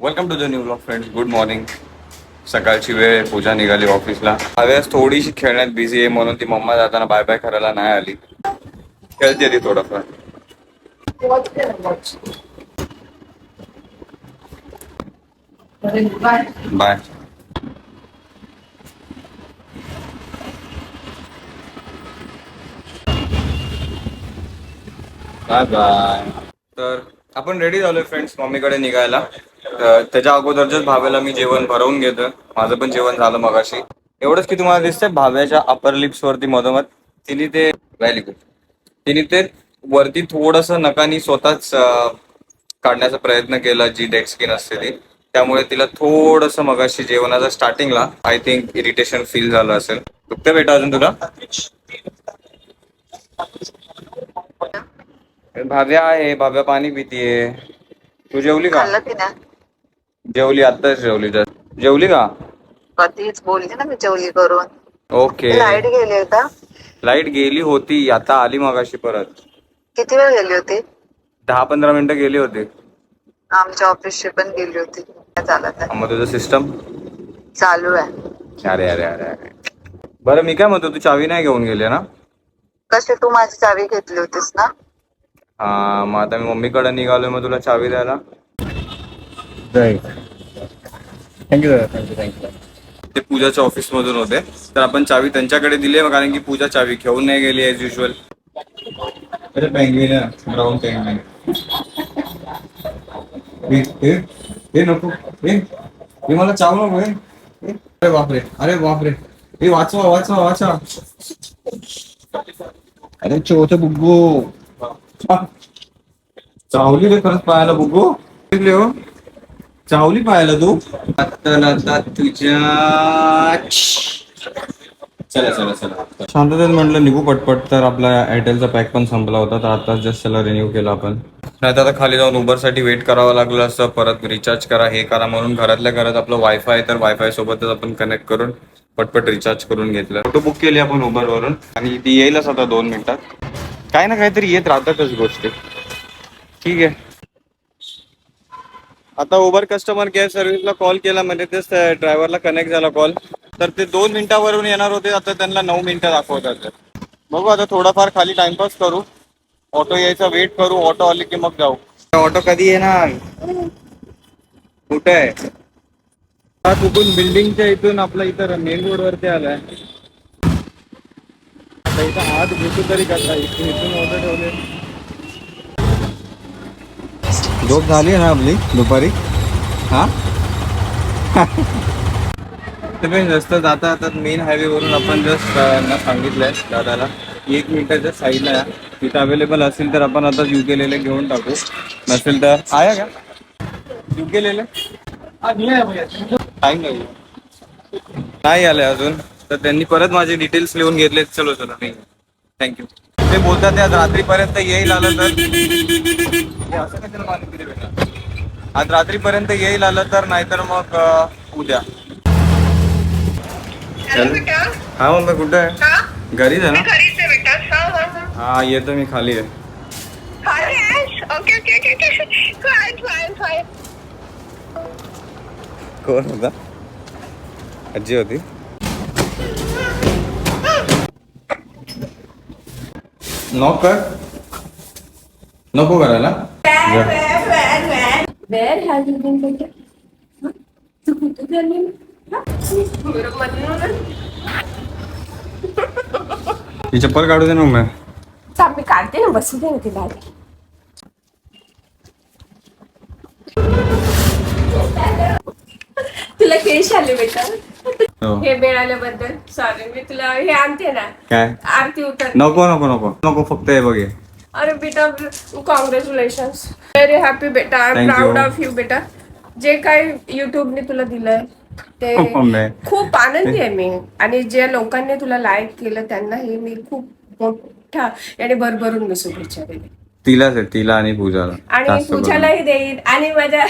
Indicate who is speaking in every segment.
Speaker 1: Welcome to the new blog friends good morning सकाळची वेळ पूजा निघाली ऑफिसला. हव्यास थोडीशी खेळण्यात बिझी आहे म्हणून ती मम्मा जाताना बाय बाय करायला नाही आली. खेळते ती थोडंफार. बाय बाय बाय तर आपण रेडी झालोय फ्रेंड्स मम्मीकडे निघायला. त्याच्या अगोदरच्याच भाव्याला मी जेवण भरवून घेतो माझं पण जेवण झालं मगाशी. एवढंच की तुम्हाला दिसतंय भाव्याच्या अपर लिप्स वरती मधोमध तिने ते व्हॅली गुड तिने ते वरती थोडस नकानी स्वतःच काढण्याचा प्रयत्न केला जी डेड स्किन असते ती. त्यामुळे तिला थोडस मगाशी जेवणाचा स्टार्टिंगला आय थिंक इरिटेशन फील झालं असेल. दुखतं बेटा अजून तुला? भाव्या आहे भाव्या पाणी पितीये. तू जेवली का? जेवली आत्ताच जेवली तर जेवली का?
Speaker 2: कधीच बोलली ना मी जेवली करून.
Speaker 1: ओके.
Speaker 2: लाइट गेली होता
Speaker 1: लाइट गेली होती आता आली मगाशी परत.
Speaker 2: किती वेळ गेली होती?
Speaker 1: दहा पंधरा मिनिटं गेली होती.
Speaker 2: आमच्या ऑफिसची पण गेली होती. काय चालत आहे
Speaker 1: मग तुझं सिस्टम
Speaker 2: चालू आहे.
Speaker 1: अरे अरे अरे अरे. बरं मी काय म्हणतो तू चावी नाही घेऊन गेली ना?
Speaker 2: कशी तू माझी चावी घेतली होतीस ना?
Speaker 1: हा मग आता मी मम्मीकडे निघालोय मग तुला चावी द्यायला.
Speaker 3: थँक्यू दादा थँक्यू थँक्यू
Speaker 1: ते पूजाच्या ऑफिस मधून होते. तर आपण चावी त्यांच्याकडे दिली आहे, कारण की पूजा चावी घेऊन नाही गेली एज युजल अरे पेंग्विन ब्राऊन पेंग्विन हे नको. हे मला चावू नको. अरे बापरे अरे बापरे. हे वाचवा वाचवा वाचवा अरे चोथ बुग्गू. चावली रे खरंच पाहायला बुग्गू. हो. चावली पाहायला तू? आता आता तुझ्या चला चला चला. शांततेत म्हटलं निघू पटपट. तर आपला एअरटेलचा पॅक पण संपला होता. तर आता जस्ट त्याला रिन्यू केला आपण. नाही तर आता खाली जाऊन उबरसाठी वेट करावं लागलं असं परत रिचार्ज करा हे करा म्हणून घरातल्या घरात आपलं वायफाय तर वायफाय सोबतच आपण कनेक्ट करून पटपट रिचार्ज करून घेतलं. फोटो बुक केली आपण उबरवरून आणि ती येईलच आता दोन मिनिटात. काही ना काहीतरी येत राहतातच गोष्टी. ठीक आहे. आता उबर कस्टमर केअर सर्व्हिसला कॉल केला म्हणजे तेच ड्रायव्हरला कनेक्ट झाला कॉल तर ते दोन मिनिटावरून येणार होते आता त्यांना नऊ मिनिटं दाखवतात बघू आता थोडाफार खाली टाइमपास करू. ऑटो यायचा वेट करू ऑटो आली की मग जाऊ. ऑटो कधी येणार? कुठे आहे? हा चुकून बिल्डिंगच्या इथून आपला इथं मेन रोड वरती आलाय. आता इथं आत घेतो तरी कसा? इथून इथून ऑटो ठेवले. झोप झाली ना आपली दुपारी? हा? तुम्ही जस्ट जाता आता मेन हायवे वरून आपण जस्ट ना सांगितलंय दादाला. एक मिनिटाच्या साईडला या. तिथं अवेलेबल असेल तर आपण आता यू केलेले घेऊन टाकू. नसेल तर आहे का? यू केलेले टाईम नाही. नाही आले अजून. तर त्यांनी परत माझे डिटेल्स लिहून घेतले चलो चला. नाही थँक्यू ते बोलतात ते आज रात्रीपर्यंत येईल आलं तर. असं? आज रात्रीपर्यंत येईल आलं तर नाहीतर मग उद्या. हा मग कुठं आहे? घरीच आहे ना? हा येतो मी खाली आहे कोण होता? आजी होती? नॉक कर नको करायला जा.
Speaker 4: Where have you been taken? Huh? तू कुठे गेली? Huh? बरोबर.
Speaker 1: ही चप्पल काढू दे ना मग
Speaker 4: मी काढते ना बसू दे ना तिला तुला केश आले बेटा.
Speaker 1: हो.
Speaker 4: हे मिळाल्याबद्दल. सॉरी मी तुला हे आणते ना.
Speaker 1: काय?
Speaker 4: आरती उतर
Speaker 1: नको नको नको. नको फक्त हे बघे.
Speaker 4: अरे बेटा कॉंग्रॅच्युलेशन व्हेरी हॅपी बेटा. I am. Proud of you बेटा. जे काय युट्यूबने तुला दिलंय ते
Speaker 1: हो, मम्मी.
Speaker 4: खूप आनंदी आहे मी. आणि ज्या लोकांनी तुला लाईक केलं त्यांनाही मी खूप मोठा आणि भरभरून मी शुभेच्छा दिली
Speaker 1: तिलाच आहे तिला आणि पूजाला.
Speaker 4: आणि. पूजालाही देईन. आणि माझ्या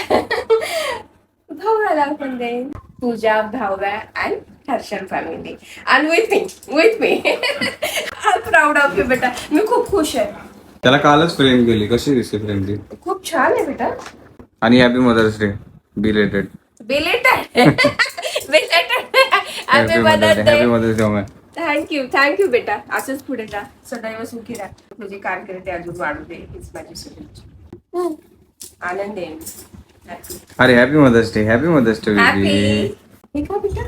Speaker 4: भावाला पण देईन. Pooja Bhavya and Harshal family and with me with me I proud of you बेटा. मी खूप खुश आहे.
Speaker 1: त्याला कालच फ्रेम केली कशी दिसते फ्रेम ती?
Speaker 4: खूप छान आहे बेटा.
Speaker 1: आणि happy mother's day belated
Speaker 4: belated belated happy
Speaker 1: happy
Speaker 4: mother's day
Speaker 1: mother's day mummy
Speaker 4: thank you thank you बेटा. असंच पुढे जा. सदैव सुखी राहा. तुझी कारकिर्दी अजून वाढू दे. हीच माझी शुभेच्छा आनंद आहे हॅपी
Speaker 1: अरे happy mother's day happy mother's day
Speaker 4: happy
Speaker 1: baby
Speaker 4: हे बेटा.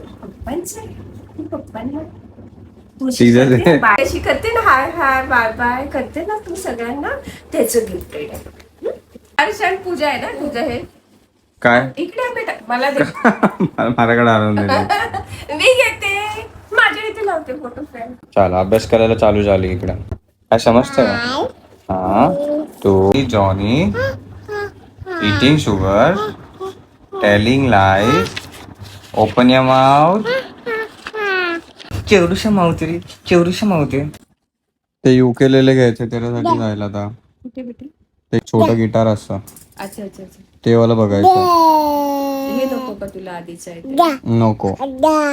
Speaker 4: हे पप्पांना. तू
Speaker 1: तिचं
Speaker 4: अशी
Speaker 1: ते.
Speaker 4: करते, बाय अशी करते ना हाय हाय बाय बाय करते ना तू सगळ्यांना. त्याचं गिफ्ट आहे. अरे सण पूजा आहे ना? तुझं हे.
Speaker 1: काय?
Speaker 4: इकडे आहे बेटा. मला दे.
Speaker 1: मला- माझ्याकडे आणून दे.
Speaker 4: मी घेते. माझ्या इथे लावते फोटो फ्रेम.
Speaker 1: चाल अभ्यास करायला चालू झाली इकडे. काय समजतं हा? तू Johnny eating sugar telling life open your mouth केवढूशा मावती रे केवढूशा मावती ते युकेलेले घ्यायचे त्याच्यासाठी जायला आता.
Speaker 4: कुठे
Speaker 1: ते छोटं गिटार असतं.
Speaker 4: अच्छा अच्छा अच्छा.
Speaker 1: ते वाला बघायचं.
Speaker 4: हे नको का तुला आधीच आहे ते?
Speaker 1: नको.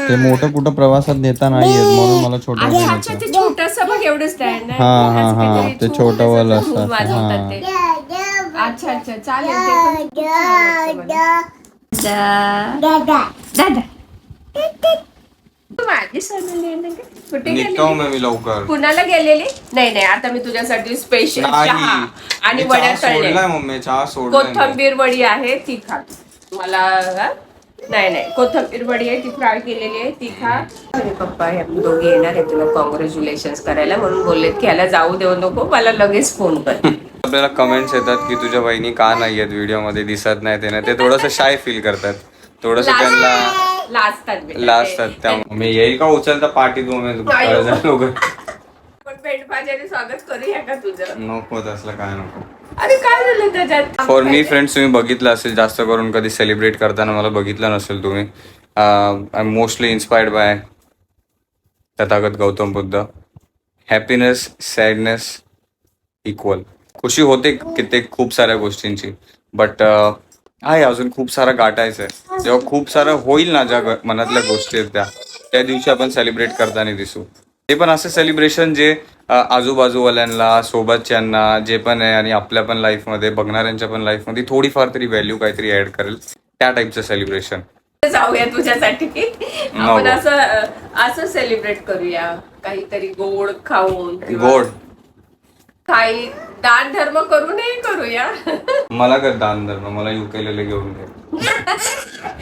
Speaker 1: ते मोठं कुठं प्रवासात नेता नाही येत म्हणून मला छोटं
Speaker 4: अच्छा
Speaker 1: घ्यायचं
Speaker 4: अच्छा ते छोटस बघ स्टँड
Speaker 1: हा, हा, हा. ते छोटं वालं असतं.
Speaker 4: वाजवतात ते. अच्छा अच्छा. चालेल ते पण खूप छान वाटतं मला. दादा तू माझी सहल आहे ना गं? कुठे
Speaker 1: निघतो
Speaker 4: गेलेली?
Speaker 1: मी लवकर.
Speaker 4: पुण्याला गेलेली? नाही नाही. आता मी तुझ्यासाठी स्पेशल चहा आणि
Speaker 1: मी
Speaker 4: वड्या
Speaker 1: चहा
Speaker 4: तळले
Speaker 1: सोडलाय मम्मी चहा सोडलाय मी.
Speaker 4: कोथंबीर वडी आहे ती खा. मला हा? नाही नाही. कोथंबीर वडी आहे ती फ्राय केलेली आहे ती खा. आणि पप्पा हे दोघे येणार आहे तुला कॉंग्रॅच्युलेशन करायला म्हणून बोललेत की याला जाऊ देऊ नको मला लगेच फोन कर.
Speaker 1: आपल्याला कमेंट्स येतात की तुझ्या बहिणी का नाही आहेत व्हिडिओमध्ये दिसत नाही ते नाही ते थोडस शाय फील करतात. थोडस त्यांना
Speaker 4: लाजतात बेटा.
Speaker 1: लाजतात त्या मी येईल का उचलता मम्मी?
Speaker 4: नाही.
Speaker 1: लोक
Speaker 4: पण स्वागत करूया का तुझं?
Speaker 1: नको असलं काय नको.
Speaker 4: अरे काय झालं त्याच्यात?
Speaker 1: फॉर मी फ्रेंड्स तुम्ही बघितलं असेल जास्त करून कधी सेलिब्रेट करताना मला बघितलं नसेल तुम्ही. I am mostly inspired by Tathagat Gautam Buddha. Happiness sadness equal खुशी होते कित्येक खूप साऱ्या गोष्टींची. बट आहे अजून खूप सारं गाठायचं आहे. जेव्हा खूप सारं होईल ना ज्या मनातल्या गोष्टी आहेत त्या त्या दिवशी आपण सेलिब्रेट करताना दिसू. ते पण असं सेलिब्रेशन जे आजूबाजूवाल्यांना सोबतच्यांना जे पण आहे आणि आपल्या पण लाईफमध्ये बघणाऱ्यांच्या पण लाईफमध्ये थोडीफार तरी व्हॅल्यू काहीतरी ऍड करेल. त्या टाईपचं सेलिब्रेशन
Speaker 4: जाऊया तुझ्यासाठी. आपण
Speaker 1: नको.
Speaker 4: असं असं सेलिब्रेट करूया. काहीतरी गोड खाऊन
Speaker 1: गोड.
Speaker 4: काही दान धर्म करूनही करूया.
Speaker 1: मला कर दान धर्म मला युकेलेले घेऊन घे.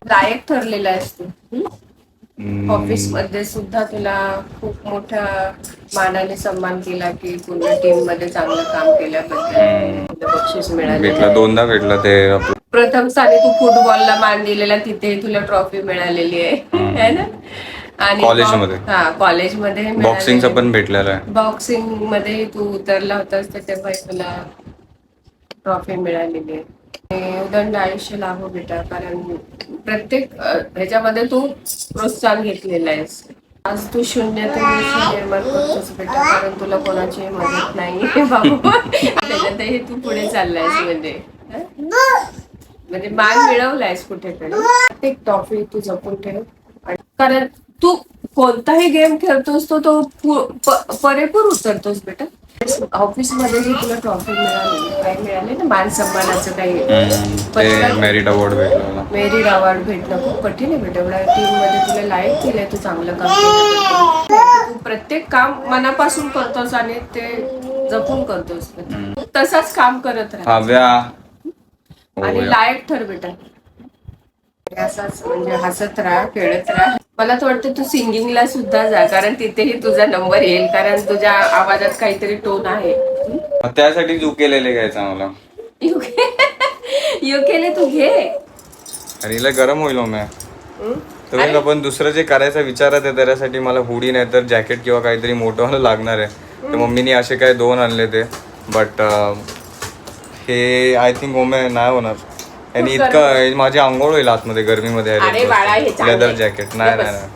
Speaker 4: लायक ठरलेला आहेस तू.
Speaker 1: हम्म.
Speaker 4: ऑफिसमध्ये सुद्धा तुला खूप मोठ्या मानाने सन्मान केला की पूर्ण टीममध्ये चांगलं काम केल्याबद्दल तुला बक्षीस मिळाले.
Speaker 1: भेटला दोनदा भेटला ते आपलं.
Speaker 4: प्रथम स्थानी तू फुटबॉलला मान दिलेला तिथे तुला ट्रॉफी मिळालेली आहे. है ना? आणि
Speaker 1: कॉलेजमध्ये.
Speaker 4: हा कॉलेजमध्ये
Speaker 1: बॉक्सिंगचं पण भेटलेलं आहे.
Speaker 4: बॉक्सिंगमध्ये तू उतरला होतास तर तेव्हा तुला ट्रॉफी मिळालेली आहे. उदंड आयुष्य लाभो बेटा कारण प्रत्येक ह्याच्यामध्ये तू प्रोत्साहन घेतलेलं आहेस. आज तू शून्य ते निर्माण करतोस बेटा कारण तुला कोणाची मदत नाही. बाबू. त्याच्यातही तू पुढे चाललायस म्हणजे? म्हणजे मान मिळवलायस कुठेतरी. प्रत्येक ट्रॉफी तू जपून ठेव. कारण तू कोणताही गेम खेळतोस तो तो पुरेपूर उतरतोस बेटा. ऑफिसमध्ये जी तुला ट्रॉफी मिळाली काय मिळाले ना मान सन्मानाचं काही
Speaker 1: मेरिट अवॉर्ड भेटला मला.
Speaker 4: मेरी अवॉर्ड भेटणं खूप कठीण आहे बेटा. एवढ्या टीममध्ये तुला लाईक केलंय तू चांगलं काम केलं तू प्रत्येक काम मनापासून करतोस आणि ते जपून करतोस तसंच काम करत राहा. आणि. लायक ठर बेटा. असाच म्हणजे हसत राहा खेळत राहा. मला तर वाटतं तू सिंगिंगला सुद्धा जा कारण तिथेही तुझा नंबर येईल कारण तुझ्या आवाजात काहीतरी टोन आहे.
Speaker 1: मग त्यासाठी तू केलेले घ्यायचा मला
Speaker 4: युकेले तू घे.
Speaker 1: हिला गरम होईल
Speaker 4: हं?
Speaker 1: तर मग आपण दुसरं जे करायचा विचारात आहे त्याच्यासाठी मला हुडी नाही तर जॅकेट किंवा काहीतरी मोठं लागणार आहे. तर मम्मीने असे काय दोन आणले ते. बट हे आय थिंक ओमे नाही होणार. आणि इतकं माझी आंघोळ होईल आतमध्ये गरमीमध्ये
Speaker 4: अरे बाळा, हे चांगलं
Speaker 1: लेदर
Speaker 4: आहे.
Speaker 1: जॅकेट नाही
Speaker 4: हे
Speaker 1: नाही
Speaker 4: बस.
Speaker 1: नाही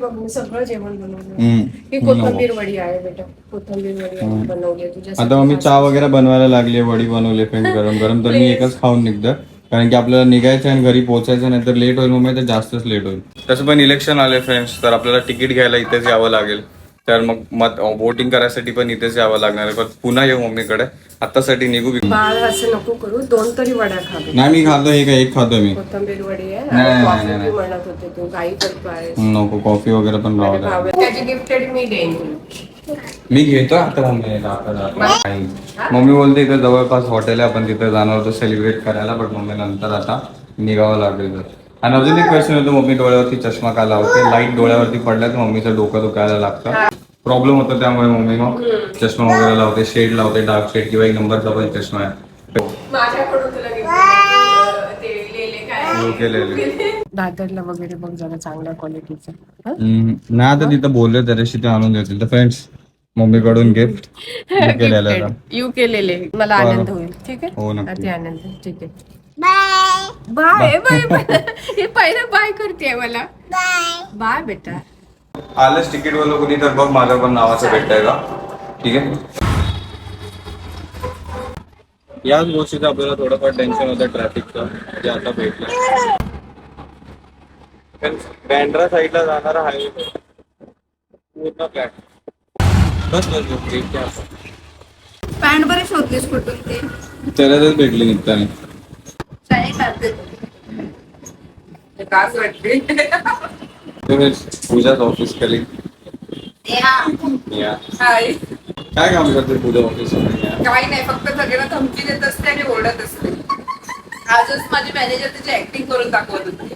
Speaker 4: बघ, मी सगळं जेवण बनवलं. ही कोथंबीर वडी आहे बेटा. कोथंबीर वडी आहे, बनवली
Speaker 1: आता मग मी चहा वगैरे बनवायला लागली वडी बनवली फ्रेंड गरम गरम तर मी एकच खाऊन निघतं कारण की आपल्याला निघायचं आणि घरी पोहोचायचं नाही तर लेट होईल मग तर जास्तच लेट होईल. तसं पण इलेक्शन आले फ्रेंड्स तर आपल्याला तिकीट घ्यायला इथेच यावं लागेल. तर मग मत वोटिंग करायसाठी पण इथेच यावं लागणार आहे. पण पुन्हा येऊ मम्मीकडे. आतासाठी निघू
Speaker 4: बाळ असं नको करू. दोन तरी वड्या खावे
Speaker 1: नाही मी खातो. हे काय एक खातो मी.
Speaker 4: कोथंबीर वडी आहे.
Speaker 1: नाही,
Speaker 4: आणि
Speaker 1: नाही,
Speaker 4: कॉफी
Speaker 1: नाही,
Speaker 4: बी म्हणत होते तू. काही करतो आहेस
Speaker 1: नको कॉफी वगैरे पण राहू
Speaker 4: त्याची गिफ्टेड मी देईन. तुला.
Speaker 1: मी घेतो आता मम्मीला जातो. नाही. मम्मी बोलते इथे जवळपास हॉटेल आहे आपण तिथे जाणार होतो सेलिब्रेट करायला बट मम्मी नंतर आता निघावं लागेल आणि अजून एक क्वेश्चन होतो मम्मी डोळ्यावरती चष्मा का लावते? लाइट डोळ्यावरती पडल्या तर मम्मीचं डोकं दुखायला लागतं. प्रॉब्लेम होतो त्यामुळे मम्मी मग चष्मा वगैरे लावते शेड लावते डार्क शेड किंवा एक नंबरचा पण चष्मा आहे
Speaker 4: माझ्याकडून तुला gift ते
Speaker 1: केलेले.
Speaker 4: दादरला वगैरे बघ जरा चांगल्या क्वालिटीचं
Speaker 1: नाही आता तिथं बोलले तरीशी ते आणून देतील. तर फ्रेंड्स मम्मीकडून गिफ्ट केलेलं
Speaker 4: यू केलेले. मला आनंद होईल. ठीक
Speaker 1: हो,
Speaker 4: आहे
Speaker 1: नक्की.
Speaker 4: अति आनंद. ठीक आहे. बाय बाय बाय हे पहिलं बाय करते मला. बाय बेटा.
Speaker 1: आलंच तिकीट वाला कोणी तर बघ माझ्या पण नावाचं भेटतंय का? ठीक आहे? याच गोष्टीचं आपल्याला थोडंफार टेन्शन होतं ट्रॅफिकचं जे आता भेटलं. बँड्रा साईडला जाणारा हायवे पूर्ण फ्लॅट बस बस आपण.
Speaker 5: पॅन्ट बरे शोधलीस कुठून ती?
Speaker 1: त्यालाच भेटली निघताना. पूजाच ऑफिस कली या
Speaker 5: हाय.
Speaker 1: काय काम करते पूजा ऑफिस
Speaker 5: काही नाही फक्त सगळ्यांना धमकी देत असते आणि ओरडत असते. आजच माझी मॅनेजर त्याची ऍक्टिंग करून दाखवत होती.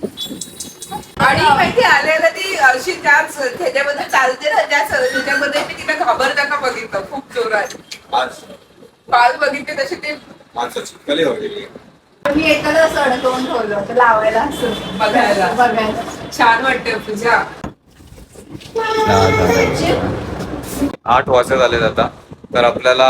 Speaker 5: आणि माहिती आलेला ती अशी त्याच त्याच्यामध्ये चालते ना त्या त्याच्यामध्ये मी तिला घाबरता का बघितलं खूप जोरात.
Speaker 1: आज
Speaker 5: काल बघितले तशी ते
Speaker 1: वगैरे
Speaker 5: मी एखादं असं अडकवून ठेवलं होतं लावायला असं. बघायला. बघायला. छान वाटते पूजा.
Speaker 1: आठ वाजता झाले आता तर आपल्याला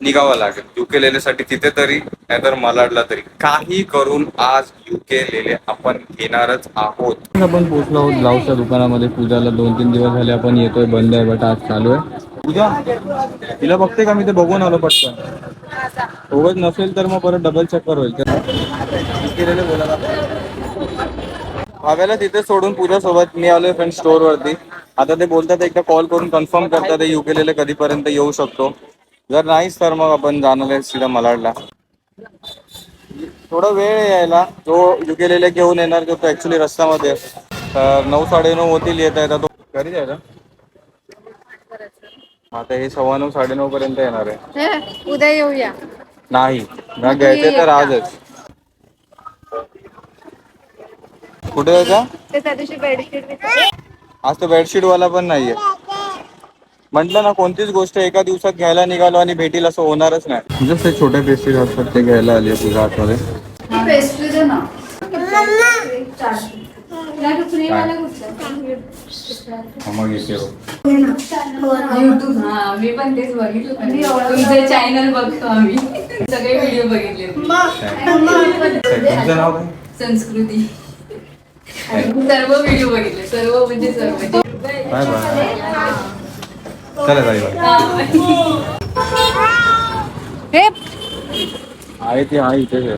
Speaker 1: निघावं लागेल. युके लेलेसाठी तिथे तरी नाहीतर मलाडला तरी. काही करून आज युके लेले आपण घेणारच आहोत. आपण पोहोचलो आहोत ब्लाऊजच्या दुकानामध्ये. पूजाला दोन तीन दिवस झाले आपण येतोय. बंद आहे बट आज चालू आहे. पूजा तिला बघते का? मी ते बघून आलो पटकन. उगत नसेल तर मग परत डबल चक्कर होईल. युके लेले बोलायला. भाव्याला तिथे सोडून पूजा सोबत मी आलोय फ्रेंड स्टोर वरती. आता ते बोलतात एकदा कॉल करून कन्फर्म करतात युकेलेले कधीपर्यंत येऊ शकतो. जर नाहीच तर मग आपण जाणार आहे सीधा मलाडला. थोडा वेळ आहे यायला. जो युकेलेले घेऊन येणार तो ऍक्च्युली रस्त्यामध्ये आहे. तर नऊ साडे नऊ होतील येता येता तो घरी जायला आता हे सव्वा नऊ साडे नऊ पर्यंत येणार आहे.
Speaker 5: उद्या येऊया.
Speaker 1: नाही. ना घ्यायचे तर आजच. कुठे जायचं
Speaker 5: ते त्या दिवशी बेडशीट
Speaker 1: आज तो बेडशीट वाला पण नाहीये. म्हटलं ना कोणतीच गोष्ट एका दिवसात घ्यायला निघालो आणि भेटील असं होणारच नाही. जस्ट ते छोटे पेस्ट्री असतात ते घ्यायला आली तुझ्या आतमध्ये
Speaker 5: पेस्ट्री दे ना.
Speaker 1: हा, मग येते हो.
Speaker 6: युट्यूब हा मी पण तेच बघितलं. तुमचे चॅनल बघतो आम्ही. सगळे व्हिडिओ बघितले.
Speaker 1: तुमचं नाव काय?
Speaker 6: संस्कृती. सर्व व्हिडिओ बघितले. सर्व म्हणजे सर्व.
Speaker 1: Bye bye. चला बाय बाय. आहे ती आहे इथे.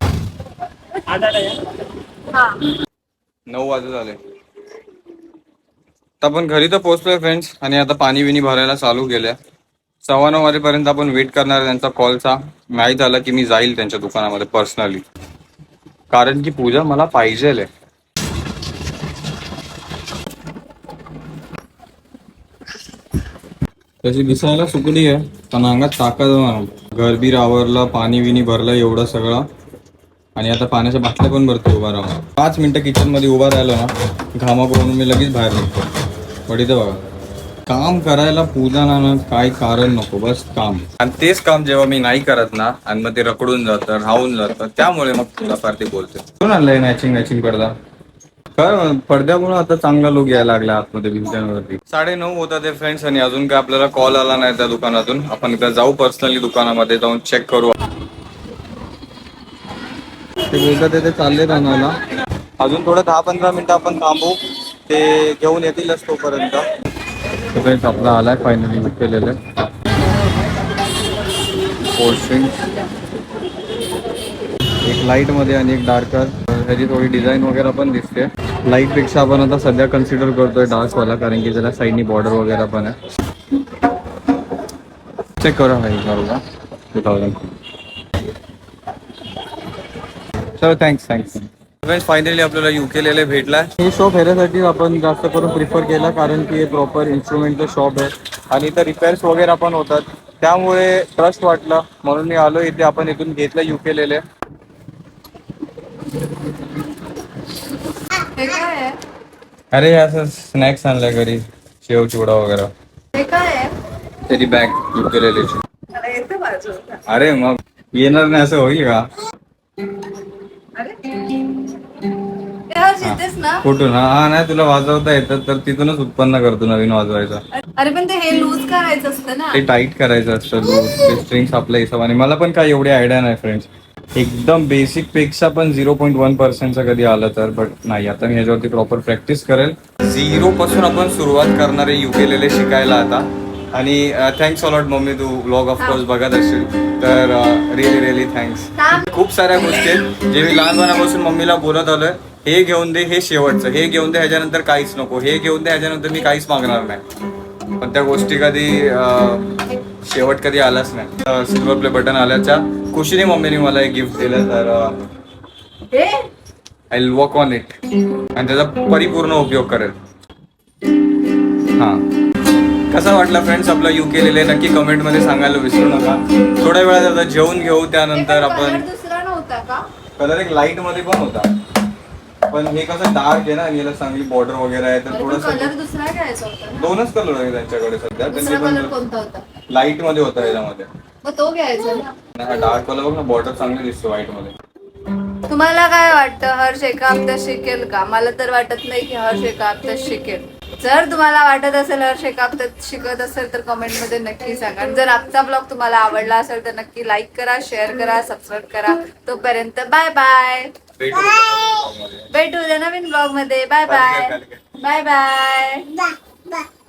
Speaker 1: नऊ वाजत झाले. आता आपण घरी तर पोहोचलोय फ्रेंड्स आणि आता पाणी बिनी भरायला चालू केलंय. सव्वा नऊ वाजेपर्यंत आपण वेट करणार आहे त्यांचा कॉलचा माहीत झाला की मी जाईल त्यांच्या दुकानामध्ये पर्सनली कारण की पूजा मला पाहिजे तशी दिसायला सुकली आहे. पण अंगात ताकद नाही. घर बीर पाणी बिनी भरलं एवढं सगळं. आणि आता पाण्याच्या बाटल्या पण भरतो उभा राहून. पाच मिनटं किचनमध्ये उभा राहिलो ना घामा करून मी लगेच बाहेर निघतो. पण इथं बघा. काम करायला पूजा ना ना काही कारण नको बस काम. आणि तेच काम जेव्हा मी नाही करत ना आणि मग ते रकडून जातं राहून जातं त्यामुळे मग थोडाफार ते बोलते कोण आणलंय मॅचिंग मॅचिंग पडदा? काय पडद्यामुळे आता चांगला लोक यायला लागला आतमध्ये भिंत्यांवरती. साडे नऊ होता ते फ्रेंड्स आणि अजून काय आपल्याला कॉल आला नाही त्या दुकानातून. आपण एकदा जाऊ पर्सनली दुकानामध्ये जाऊन चेक करू. ते बोलतात ते चालले राहण्याला अजून थोडं दहा पंधरा मिनिटं आपण थांबू. ते घेऊन येतीलच तोपर्यंत. फ्रेंड्स आपला आलाय फायनली बुक केलेलं. एक लाइटमध्ये आणि एक डार्कर ह्याची थोडी डिझाईन वगैरे पण दिसते. लाइटपेक्षा आपण आता सध्या कन्सिडर करतोय डार्क वाला कारण की त्याला साईडनी बॉर्डर वगैरे पण आहे. चेक करा बरोबर टू थाउजंड चलो थँक्स थँक्स फायनली आपल्याला यू के लेले भेटला हे शॉप ह्याच्यासाठी आपण जास्त करून प्रिफर केलं कारण की हे प्रॉपर इन्स्ट्रुमेंटचं शॉप आहे. आणि इथं रिपेअर्स वगैरे पण होतात. त्यामुळे ट्रस्ट वाटलं. म्हणून मी आलो इथे आपण इथून घेतलं यू के लेले
Speaker 6: हे? काय आहे
Speaker 1: अरे असं स्नॅक्स आणलं घरी शेव चिवडा वगैरे.
Speaker 6: हे? काय आहे
Speaker 1: त्याची बॅग यू के लेलेची
Speaker 5: मला येतं वाजवता
Speaker 1: अरे मग येणार नाही असं होईल का?
Speaker 6: हे. ना?
Speaker 1: कुठून? हा हा नाही तुला वाजवता येतं तर तिथूनच उत्पन्न करतो नवीन वाजवायचा.
Speaker 6: अरे पण ते हे लूज करायचं असतं ना.
Speaker 1: ते टाईट करायचं असतं लूज ते स्ट्रिंग्स आपल्या हिशोबाने. मला पण काय एवढी आयडिया नाही फ्रेंड्स एकदम बेसिकपेक्षा पण झिरो पॉईंट वन पर्सेंटचं कधी आलं तर बट नाही आता मी ह्याच्यावरती प्रॉपर प्रॅक्टिस करेल. झिरो पासून आपण सुरुवात करणारे युकेलेले शिकायला आता. आणि थँक्स अलॉट मम्मी तू ब्लॉग ऑफकोर्स बघत असशील. तर रिअली रिअली थँक्स खूप साऱ्या गोष्टी आहेत जे मी लहानपणापासून मम्मीला बोलत आलोय. हे घेऊन दे हे शेवटचं. हे घेऊन दे ह्याच्यानंतर काहीच नको. हे घेऊन दे ह्याच्यानंतर मी काहीच मागणार नाही. पण त्या गोष्टी कधी शेवट कधी आलाच नाही. सिल्वर प्ले बटन आल्याच्या. खुशीने मम्मीने मला एक गिफ्ट दिलं तर
Speaker 6: हे?
Speaker 1: आय वर्क ऑन इट आणि त्याचा परिपूर्ण उपयोग करेल. हा. कसा वाटला फ्रेंड्स आपला यू केलेले नक्की कमेंटमध्ये सांगायला विसरू नका. थोड्या वेळात आता जेवण घेऊ त्यानंतर आपण
Speaker 6: कलर
Speaker 1: एक लाइटमध्ये पण होता. पण हे कसं डार्क आहे ना आणि याला चांगली बॉर्डर वगैरे आहे तर थोडस दोनच कलर आहे त्यांच्याकडे सध्या
Speaker 6: लाइटमध्ये होता
Speaker 1: याच्यामध्ये.
Speaker 6: मग तो घ्यायचा ना.
Speaker 1: डार्क कलर बघ ना बॉर्डर चांगली दिसतो व्हाईटमध्ये.
Speaker 6: तुम्हाला काय वाटतं हर्ष एका हप्त्यात शिकेल का? मला तर वाटत नाही की हर्ष एका हप्त्यात शिकेल. जर तुम्हाला वाटत असेल हर्ष एका हप्त्यात शिकत असेल तर कमेंटमध्ये नक्की सांगा. आणि जर आजचा ब्लॉग तुम्हाला आवडला असेल तर नक्की लाईक करा शेअर करा सबस्क्राईब करा. तोपर्यंत बाय बाय
Speaker 1: भेटू
Speaker 6: उद्या नवीन ब्लॉगमध्ये. Bye bye bye bye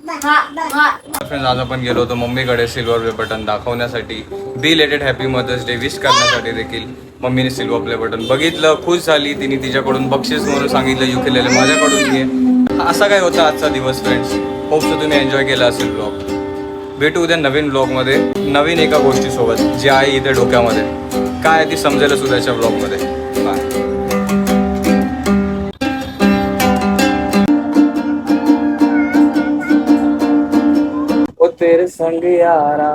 Speaker 1: friends आज आपण गेलो होतो मम्मीकडे सिल्वर प्ले बटन दाखवण्यासाठी. Belated happy mother's day wish करण्यासाठी देखील मम्मीने सिल्वर प्ले बटन बघितलं खुश झाली. तिने तिच्याकडून बक्षीस म्हणून सांगितलं यू केलेलं माझ्याकडून घे. असा काय होता आजचा दिवस फ्रेंड्स होपसो तुम्ही एन्जॉय केला असेल ब्लॉग भेटू उद्या नवीन ब्लॉगमध्ये नवीन एका गोष्टीसोबत. जी आहे इथे डोक्यामध्ये. काय आहे ती समजेलच उद्याच्या ब्लॉगमध्ये संग यारा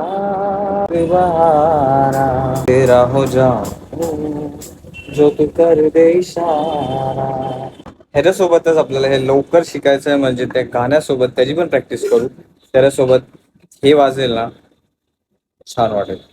Speaker 1: बहारा तेरा हो जा जो तू कर दे इशारा। ह्याच्यासोबतच आपल्याला हे लवकर शिकायचं आहे म्हणजे त्या गाण्यासोबत त्याची पण प्रॅक्टिस करू. त्याच्यासोबत हे वाजेल ना छान वाटेल.